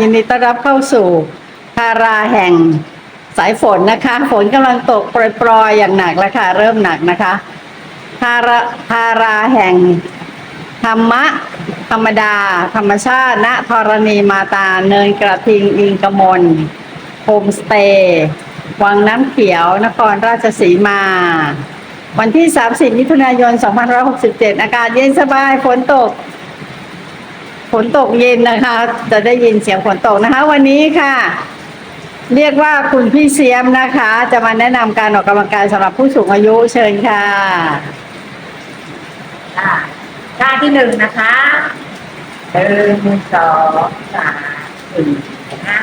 ยินดีต้อนรับเข้าสู่ทาราแห่งสายฝนนะคะ ฝนกำลังตกโปรยๆอย่างหนักแล้วค่ะ เริ่มหนักนะคะทาราทาราแห่งธรรมะ ธรรมดา ธรรมชาติณธรณีมาตาเนินกระทิงอิงกมลโฮมสเตย์วังน้ำเขียวนครราชสีมา วันที่ 30 มิถุนายน 2567 อากาศเย็นสบายฝนตก ฝนตกเย็นนะคะ จะได้ยินเสียงฝนตกนะคะ วันนี้ค่ะ เรียกว่าคุณพี่เสียมนะคะ จะมาแนะนำการออกกำลังกายสำหรับผู้สูงอายุเชิญค่ะค่ะท่าที่หนึ่งนะคะหนึ่งสองสามสี่ห้า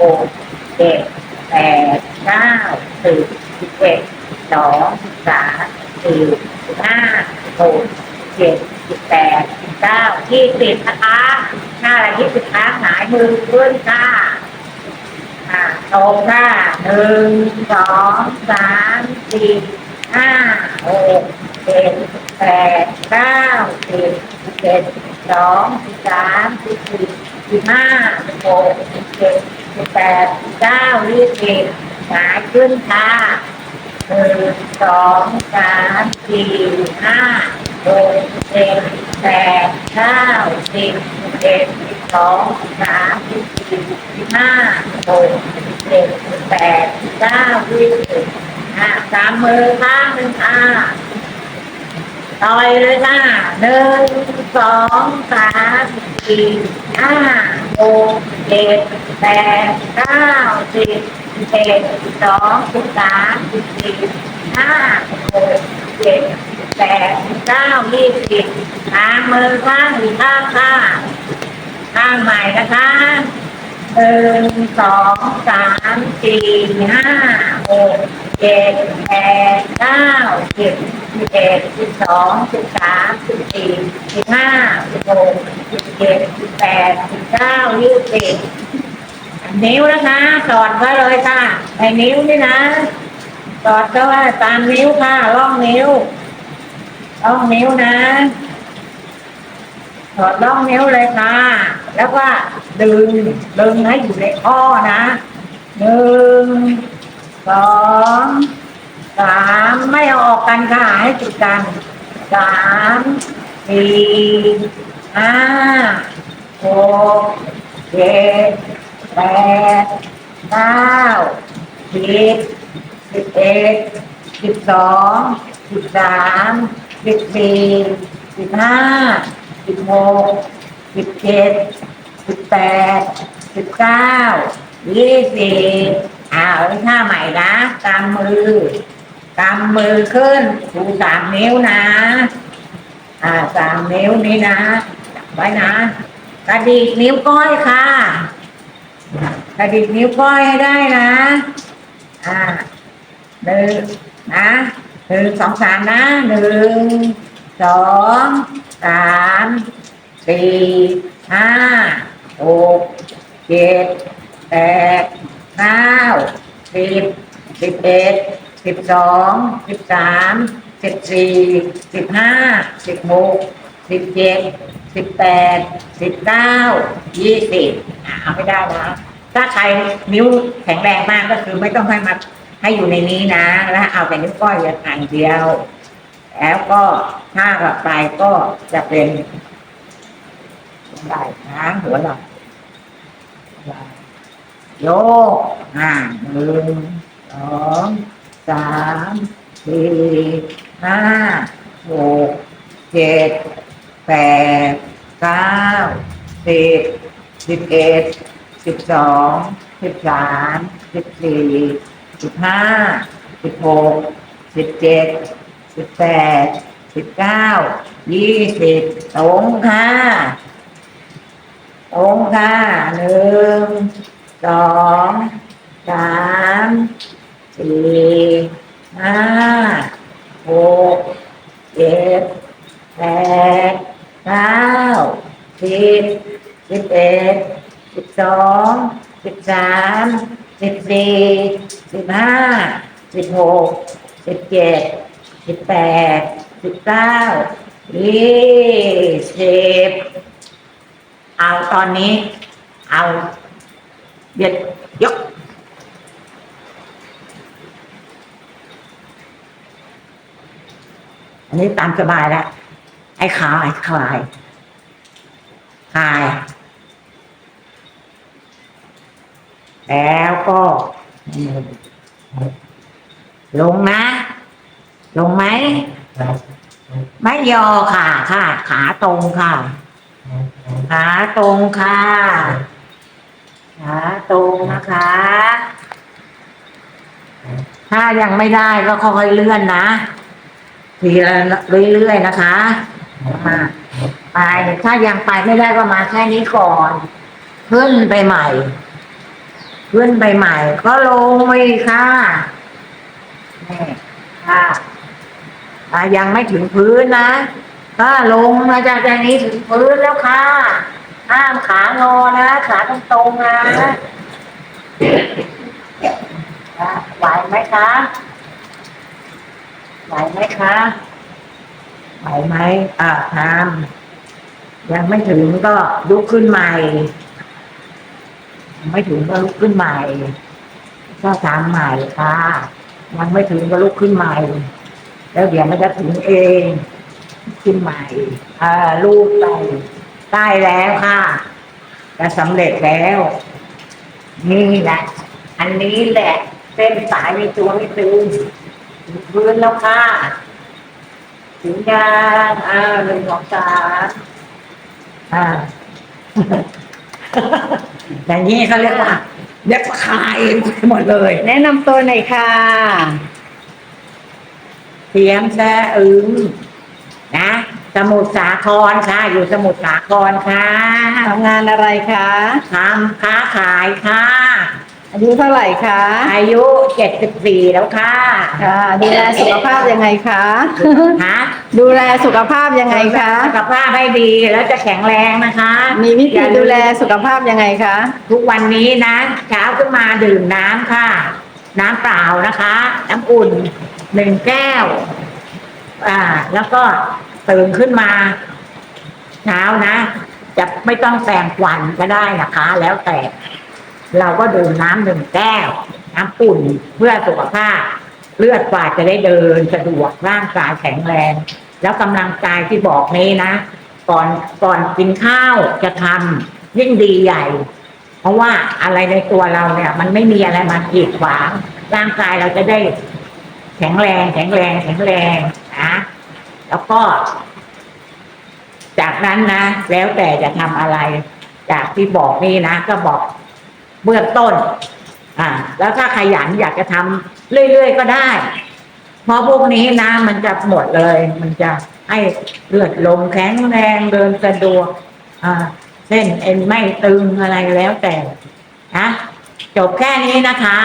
หกเจ็ดแปดเก้าสิบสิบเอ็ดสองสามสี่ห้าหกเจ็ด สิบแปดสิบเก้ายี่สิบนะคะหน้าละยี่สิบครั้งหงายมือขึ้นค่ะอ่าตรงค่ะหนึ่งสองสามสี่ห้าหกเจ็ดแปดเก้าสิบเอ็ดสองสิบสามสิบสี่สิบห้าหกเจ็ดสิบแปดเก้ายี่สิบหงายขึ้นค่ะหนึ่งสองสามสี่ห้า หกเจ็ดแปดเก้าสิบสิบเอ็ดสิบสองสิบสามสิบสี่สิบห้าหกสิบเจ็ดสิบแปดสิบเก้ายี่สิบอะสามมือข้างหนึ่งค่ะต่อยเลยค่ะหนึ่งสองสามสี่ห้าหกเจ็ดแปดเก้าสิบสิบเอ็ดสิบสองสิบสามสิบสี่ห้าหก เจ็ดแปดเก้ายี่สิบทางมือข้างอีกข้างค่ะข้างใหม่นะคะหนึ่งสองสามสี่ห้าหกเจ็ดแปดเก้าสิบสิบเอ็ดสิบสองสิบสามสิบสี่สิบห้าสิบหกสิบเจ็ดสิบแปดสิบเก้ายี่สิบนิ้วนะคะสอดไว้เลยค่ะไอ้นิ้วนี่นะ สอดก็ว่าตามนิ้วค่ะล่องนิ้วล่องนิ้วนะสอดล่องนิ้วเลยค่ะ แล้วก็ดึงดึงให้อยู่ในข้อนะหนึ่งสองสามไม่เอาออกกันค่ะให้ติดกันสามสี่ห้าหกเจ็ดแปดเก้าสิบ สิบเอ็ดสิบสองสิบสามสิบสี่สิบห้าสิบหกสิบเจ็ดสิบแปดสิบเก้ายี่สิบอ่าเอาท่าใหม่นะตามมือกำมือขึ้นชูสามนิ้วนะ อ่าสามนิ้วนี้นะไว้นะกระดิกนิ้วก้อยค่ะกระดิกนิ้วก้อยให้ได้นะ อ่า หนึ่งนะหนึ่งสองสามนะหนึ่งสองสามสี่ห้าหกเจ็ดแปดเก้าสิบสิบเอ็ดสิบสองสิบสามสิบสี่สิบห้าสิบหกสิบเจ็ดสิบแปดสิบเก้ายี่สิบเอาไม่ได้นะถ้าใครนิ้วแข็งแรงมากก็คือไม่ต้องให้มา ให้อยู่ในนี้นะ แล้วเอาแต่นิ้วก้อยอย่างเดียว แล้วก็ถ้าต่อไปก็จะเป็นได้นะหัวเราโยกอ่าหนึ่งสองสามสี่ห้าหกเจ็ดแปดเก้าสิบสิบเอ็ดสิบสองสิบสามสิบสี่ สิบห้าสิบหกสิบเจ็ดสิบแปดสิบเก้ายี่สิบตรงค่ะตรงค่ะหนึ่งสองสามสี่ห้าหกเจ็ดแปดเก้าสิบสิบเอ็ดสิบสอง สิบสามสิบสี่สิบห้าสิบหกสิบเจ็ดสิบแปดสิบเก้ายี่สิบเอาตอนนี้ เอาเบียดยกอันนี้ตามสบายแล้วไอ้ขายคลายคลาย แล้วก็ลงนะ ลงไหม ไม่ยอค่ะค่ะ ขาตรงค่ะ ขาตรงค่ะ ขาตรงนะคะ ถ้ายังไม่ได้ก็ค่อยๆเลื่อนนะทีละเรื่อยๆนะคะมาไปถ้ายังไปไม่ได้ก็มาแค่นี้ก่อน ขึ้นไปใหม่ ขึ้นไปใหม่ ก็ลงไปอีกค่ะนี่ค่ะอะยังไม่ถึงพื้นนะถ้าลงมาจากตรงนี้ถึงพื้นแล้วค่ะ ห้ามขางอนะขาตรงๆนะอะไหวไหมคะไหวไหมคะไหวไหมอ่าทำยังไม่ถึงก็ลุกขึ้นใหม่ยัง ไม่ถึงก็ลุกขึ้นใหม่ก็ทำใหม่ค่ะ ยังไม่ถึงก็ลุกขึ้นใหม่ แล้วเดี๋ยวมันจะถึงเอง ขึ้นใหม่อ่าลูกไปได้แล้วค่ะจะสำเร็จแล้ว นี่แหละอันนี้แหละเส้นสายในตัวไม่ตึงถึงพื้นแล้วค่ะ ถึงยางอ่าหนึ่งสองสามอ่า อย่างนี้เขาเรียกว่าเรียกว่าคลายหมดเลยแนะนำตัวหน่อยค่ะเสียงแซ่อึงนะสมุทรสาครค่ะ อยู่สมุทรสาครค่ะทำงานอะไรคะทำค้าขายค่ะ อายุเท่าไหร่คะ อายุเจ็ดสิบสี่แล้วค่ะ ค่ะ ดูแลสุขภาพยังไงคะ ฮะดูแลสุขภาพยังไงคะ สุขภาพให้ดีแล้วจะแข็งแรงนะคะ มีวิอธีย่าดูแลสุขภาพยังไงคะ ทุกวันนี้นะเช้าขึ้นมาดื่มน้ำค่ะ น้ำเปล่านะคะ น้ำอุ่นหนึ่งแก้ว อ่า แล้วก็ตื่นขึ้นมาเช้านะ จะไม่ต้องแปรงควันก็ได้นะคะ แล้วแต่ เราก็ดื่มน้ำหนึ่งแก้ว น้ำอุ่นเพื่อสุขภาพ เลือดฝาดจะได้เดินสะดวกร่างกายแข็งแรง แล้วกำลังกายที่บอกนี้นะ ก่อนก่อนกินข้าวจะทำยิ่งดีใหญ่ เพราะว่าอะไรในตัวเราเนี่ย มันไม่มีอะไรมากีดขวางร่างกายเราจะได้แข็งแรง แข็งแรง แข็งแรงนะแล้วก็ จากนั้นนะ แล้วแต่จะทำอะไร จากที่บอกนี่นะ ก็บอก เบื้องต้น อ่า แล้วถ้าขยันอยากจะทำเรื่อยๆก็ได้ เพราะพวกนี้นะมันจะหมดเลย มันจะให้เลือดลมแข็งแรงเดินสะดวกอ่าเส้นเอ็นไม่ตึงอะไรแล้วแต่นะจบแค่นี้นะคะ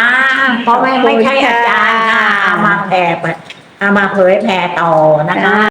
เพราะไม่ไม่ใช่อาจารย์ค่ะเอามาแผ่เอามาเผยแผ่ต่อนะคะ